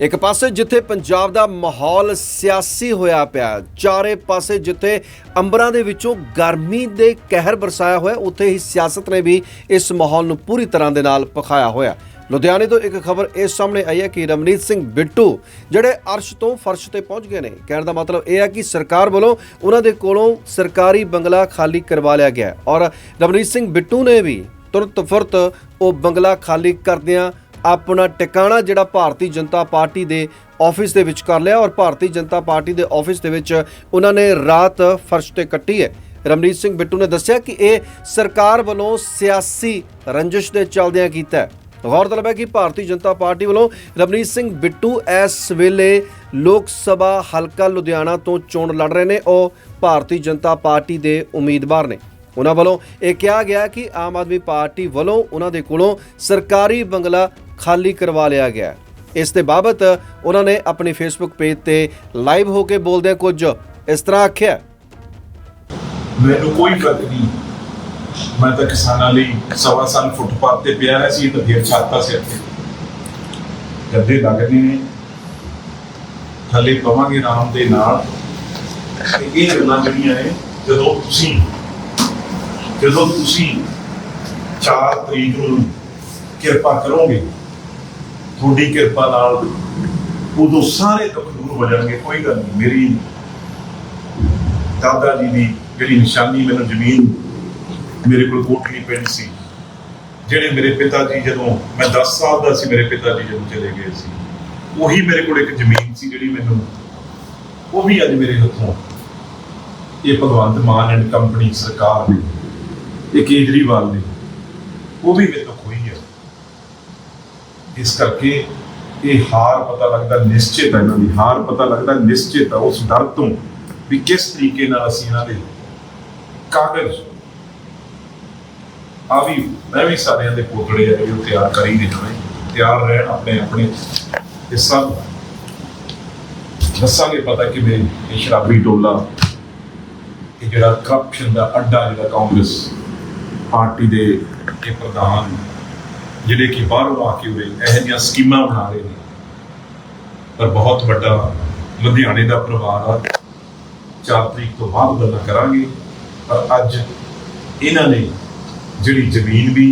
ਇੱਕ ਪਾਸੇ ਜਿੱਥੇ ਪੰਜਾਬ ਦਾ ਮਾਹੌਲ ਸਿਆਸੀ ਹੋਇਆ ਪਿਆ, ਚਾਰੇ ਪਾਸੇ ਜਿੱਥੇ ਅੰਬਰਾਂ ਦੇ ਵਿੱਚੋਂ ਗਰਮੀ ਦੇ ਕਹਿਰ ਬਰਸਾਇਆ ਹੋਇਆ, ਉੱਥੇ ਹੀ ਸਿਆਸਤ ਨੇ ਵੀ ਇਸ ਮਾਹੌਲ ਨੂੰ ਪੂਰੀ ਤਰ੍ਹਾਂ ਦੇ ਨਾਲ ਪਖਾਇਆ ਹੋਇਆ। ਲੁਧਿਆਣੇ ਤੋਂ ਇੱਕ ਖਬਰ ਇਸ ਸਾਹਮਣੇ ਆਈ ਹੈ ਕਿ ਰਮਨੀਤ ਸਿੰਘ ਬਿੱਟੂ ਜਿਹੜੇ ਅਰਸ਼ ਤੋਂ ਫਰਸ਼ ਤੇ ਪਹੁੰਚ ਗਏ ਨੇ, ਕਹਿਣ ਦਾ ਮਤਲਬ ਇਹ ਹੈ ਕਿ ਸਰਕਾਰ ਵੱਲੋਂ ਉਹਨਾਂ ਦੇ ਕੋਲੋਂ ਸਰਕਾਰੀ ਬੰਗਲਾ ਖਾਲੀ ਕਰਵਾ ਲਿਆ ਗਿਆ ਔਰ ਰਮਨੀਤ ਸਿੰਘ ਬਿੱਟੂ ਨੇ ਵੀ ਤੁਰਤ ਫੁਰਤ ਉਹ ਬੰਗਲਾ ਖਾਲੀ ਕਰਦਿਆਂ ਆਪਣਾ ਟਿਕਾਣਾ ਜਿਹੜਾ ਭਾਰਤੀ ਜਨਤਾ ਪਾਰਟੀ ਦੇ ਆਫਿਸ ਦੇ ਵਿੱਚ ਕਰ ਲਿਆ ਔਰ ਭਾਰਤੀ ਜਨਤਾ ਪਾਰਟੀ ਦੇ ਆਫਿਸ ਦੇ ਵਿੱਚ ਉਹਨਾਂ ਨੇ ਰਾਤ ਫਰਸ਼ ਤੇ ਕੱਟੀ ਹੈ। ਰਮਨੀਤ ਸਿੰਘ ਬਿੱਟੂ ਨੇ ਦੱਸਿਆ ਕਿ ਇਹ ਸਰਕਾਰ ਵੱਲੋਂ ਸਿਆਸੀ ਰੰਜਿਸ਼ ਦੇ ਚੱਲਦਿਆਂ ਕੀਤਾ ਹੈ। ਗੌਰਤਲਬ ਹੈ ਕਿ ਭਾਰਤੀ ਜਨਤਾ ਪਾਰਟੀ ਵੱਲੋਂ ਰਮਨੀਤ ਸਿੰਘ ਬਿੱਟੂ ਇਸ ਵੇਲੇ ਲੋਕ ਸਭਾ ਹਲਕਾ ਲੁਧਿਆਣਾ ਤੋਂ ਚੋਣ ਲੜ ਰਹੇ ਨੇ। ਉਹ ਭਾਰਤੀ ਜਨਤਾ ਪਾਰਟੀ ਦੇ ਉਮੀਦਵਾਰ ਨੇ। ਉਹਨਾਂ ਵੱਲੋਂ ਇਹ ਕਿਹਾ ਗਿਆ ਕਿ ਆਮ ਆਦਮੀ ਪਾਰਟੀ ਵੱਲੋਂ ਉਹਨਾਂ ਦੇ ਕੋਲੋਂ ਸਰਕਾਰੀ ਬੰਗਲਾ ਖਾਲੀ ਕਰਵਾ ਲਿਆ ਗਿਆ। ਇਸ ਦੇ ਬਾਬਤ ਉਹਨਾਂ ਨੇ ਆਪਣੇ ਫੇਸਬੁੱਕ ਪੇਜ ਤੇ ਲਾਈਵ ਹੋ ਕੇ ਬੋਲਦਿਆਂ ਕੁਝ ਇਸ ਤਰ੍ਹਾਂ ਆਖਿਆ। ਮੈਨੂੰ ਕੋਈ ਫ਼ਰਕ ਨਹੀਂ। ਮੈਂ ਤਾਂ ਕਿਸਾਨਾਂ ਲਈ ਸਵਾ ਸਾਲ ਫੁੱਟਪਾਥ ਤੇ ਪਿਆ ਸੀ ਤਾਂ ਫੇਰ ਛਾਤਾ ਸਿਰ ਤੇ। ਗੱਦੇ ਲੱਗਦੇ ਨੇ। ਥੱਲੇ ਪਵਾਂਗੇ ਆਰਾਮ ਦੇ ਨਾਲ। ਇਹ ਗੱਲਾਂ ਜਿਹੜੀਆਂ ਨੇ, ਜਦੋਂ ਤੁਸੀਂ ਜਦੋਂ ਤੁਸੀਂ 4 ਤਰੀਕ ਨੂੰ ਕਿਰਪਾ ਕਰੋਗੇ ਤੁਹਾਡੀ ਕਿਰਪਾ ਨਾਲ ਉਦੋਂ ਸਾਰੇ ਦੁੱਖ ਦੂਰ ਹੋ ਜਾਣਗੇ, ਕੋਈ ਗੱਲ ਨਹੀਂ। ਮੇਰੀ ਦਾਦਾ ਜੀ ਦੀ ਜਿਹੜੀ ਨਿਸ਼ਾਨੀ ਮੈਨੂੰ ਜ਼ਮੀਨ ਮੇਰੇ ਕੋਲ ਕੋਠੀ ਪਿੰਡ ਸੀ, ਜਿਹੜੇ ਮੇਰੇ ਪਿਤਾ ਜੀ ਜਦੋਂ ਮੈਂ 10 ਸਾਲ ਦਾ ਸੀ, ਮੇਰੇ ਪਿਤਾ ਜੀ ਜਦੋਂ ਚਲੇ ਗਏ ਸੀ, ਉਹੀ ਮੇਰੇ ਕੋਲ ਇੱਕ ਜ਼ਮੀਨ ਸੀ ਜਿਹੜੀ ਮੈਨੂੰ ਉਹ ਵੀ ਅੱਜ ਮੇਰੇ ਹੱਥੋਂ। ਇਹ ਭਗਵੰਤ ਮਾਨ ਐਂਡ ਕੰਪਨੀ ਸਰਕਾਰ ਨੇ, ਇਹ ਕੇਜਰੀਵਾਲ ਨੇ, ਉਹ ਵੀ ਮੇਰੇ ਤੋਂ ਖੋਈ ਹੈ ਇਸ ਕਰਕੇ ਇਹ ਹਾਰ ਪਤਾ ਲੱਗਦਾ ਨਿਸ਼ਚਿਤ ਹੈ ਇਹਨਾਂ ਦੀ ਹਾਰ ਪਤਾ ਲੱਗਦਾ ਨਿਸ਼ਚਿਤ ਹੈ ਉਸ ਡਰ ਤੋਂ ਵੀ ਕਿਸ ਤਰੀਕੇ ਨਾਲ ਅਸੀਂ ਇਹਨਾਂ ਦੇ ਕਾਗਜ਼ ਆ ਵੀ ਮੈਂ ਵੀ ਸਾਰਿਆਂ ਦੇ ਪੋਤੜੇ ਆ ਜਿਹੜੇ ਉਹ ਤਿਆਰ ਕਰ ਹੀ ਦਿੱਤੇ ਤਿਆਰ ਰਹਿਣ ਆਪਣੇ ਆਪਣੇ ਇਹ ਸਭ ਦੱਸਾਂਗੇ ਪਤਾ ਕਿ ਵੀ ਇਹ ਸ਼ਰਾਬੀ ਟੋਲਾ ਇਹ ਜਿਹੜਾ ਕਰਪਸ਼ਨ ਦਾ ਅੱਡਾ ਜਿਹੜਾ ਕਾਂਗਰਸ ਪਾਰਟੀ ਦੇ ਇਹ ਪ੍ਰਧਾਨ ਜਿਹੜੇ ਕਿ ਬਾਹਰੋਂ ਆ ਕੇ ਉਰੇ ਇਹੋ ਜਿਹੀਆਂ ਸਕੀਮਾਂ ਬਣਾ ਰਹੇ ਨੇ। ਪਰ ਬਹੁਤ ਵੱਡਾ ਲੁਧਿਆਣੇ ਦਾ ਪਰਿਵਾਰ ਆ। 4 ਤਰੀਕ ਤੋਂ ਬਾਅਦ ਗੱਲਾਂ ਕਰਾਂਗੇ। ਪਰ ਅੱਜ ਇਹਨਾਂ ਨੇ ਜਿਹੜੀ ਜ਼ਮੀਨ ਵੀ,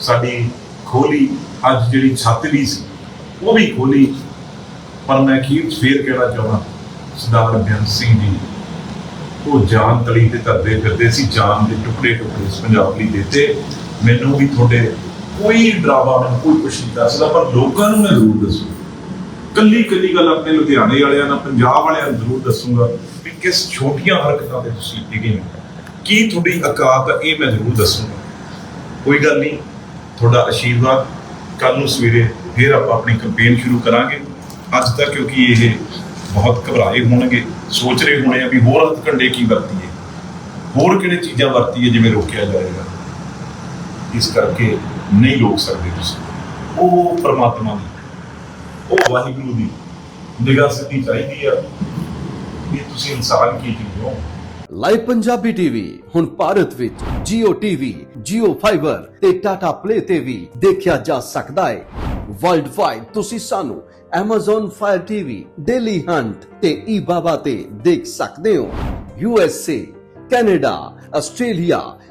ਸਾਡੀ ਖੋਲੀ, ਅੱਜ ਜਿਹੜੀ ਛੱਤ ਵੀ ਸੀ, ਉਹ ਵੀ ਖੋਲੀ। ਪਰ ਮੈਂ ਅਖੀਰ 'ਚ ਫੇਰ ਕਹਿਣਾ ਚਾਹੁੰਦਾ, ਸਰਦਾਰ ਬੇਅੰਤ ਸਿੰਘ ਜੀ, ਉਹ ਜਾਨ ਤਲੀ ਤੇ ਧਰਦੇ ਫਿਰਦੇ ਸੀ, ਜਾਨ ਦੇ ਟੁਕੜੇ ਟੁਕੜੇ ਇਸ ਪੰਜਾਬ ਲਈ ਦਿੱਤੇ। ਮੈਨੂੰ ਵੀ ਤੁਹਾਡੇ ਕੋਈ ਡਰਾਵਾ ਮੈਨੂੰ, ਕੋਈ ਕੁਛ ਨਹੀਂ ਦੱਸਦਾ ਪਰ ਲੋਕਾਂ ਨੂੰ ਮੈਂ ਜ਼ਰੂਰ ਦੱਸੂ। ਕੱਲੀ ਕੱਲੀ ਗੱਲ ਆਪਣੇ ਲੁਧਿਆਣੇ ਵਾਲਿਆਂ ਨਾਲ, ਪੰਜਾਬ ਵਾਲਿਆਂ ਨੂੰ ਜ਼ਰੂਰ ਦੱਸੂਗਾ ਵੀ ਕਿਸ ਛੋਟੀਆਂ ਹਰਕਤਾਂ ਤੇ ਤੁਸੀਂ ਡਿਗੇ ਹੋ। ਕੀ ਤੁਹਾਡੀ ਔਕਾਤ ਹੈ ਇਹ ਮੈਂ ਜ਼ਰੂਰ ਦੱਸੂਗਾ। ਕੋਈ ਗੱਲ ਨਹੀਂ, ਤੁਹਾਡਾ ਆਸ਼ੀਰਵਾਦ ਕੱਲ ਨੂੰ ਸਵੇਰੇ ਫਿਰ ਆਪਾਂ ਆਪਣੀ ਕੈਂਪੇਨ ਸ਼ੁਰੂ ਕਰਾਂਗੇ। ਅੱਜ ਤੱਕ ਕਿਉਂਕਿ ਇਹ ਬਹੁਤ ਘਬਰਾਏ ਹੋਣਗੇ, ਸੋਚ ਰਹੇ ਹੋਣੇ ਆ ਵੀ ਹੋਰ ਹੱਥ ਕੰਡੇ ਕੀ ਵਰਤੀਏ। ਹੋਰ ਕਿਹੜੇ ਚੀਜ਼ਾਂ ਵਰਤੀਏ, ਜਿਵੇਂ ਰੋਕਿਆ ਜਾਏਗਾ। ਇਸ ਕਰਕੇ ਨਹੀਂ ਰੋਕ ਸਕਦੇ ਤੁਸੀਂ। ਉਹ ਪ੍ਰਮਾਤਮਾ ਦੀ ਉਹ ਵਾਹਿਗੁਰੂ ਦੀ ਨਿਗਾਹ ਸਿੱਧੀ ਚਾਹੀਦੀ ਆ ਇਹ ਤੁਸੀਂ ਇਨਸਾਨ ਕੀ ਚੀਜ਼ ਹੋ। ਲਾਈਵ ਪੰਜਾਬੀ ਟੀਵੀ ਹੁਣ ਭਾਰਤ ਵਿੱਚ Jio TV, Jio Fiber ਤੇ Tata Play ਤੇ ਵੀ ਦੇਖਿਆ ਜਾ ਸਕਦਾ ਹੈ ਵਰਲਡ ਵਾਈਡ ਤੁਸੀਂ ਸਾਨੂੰ Amazon Fire TV, Daily Hunt ਤੇ eBaba ਤੇ ਦੇਖ ਸਕਦੇ ਹੋ। USA, Canada, Australia,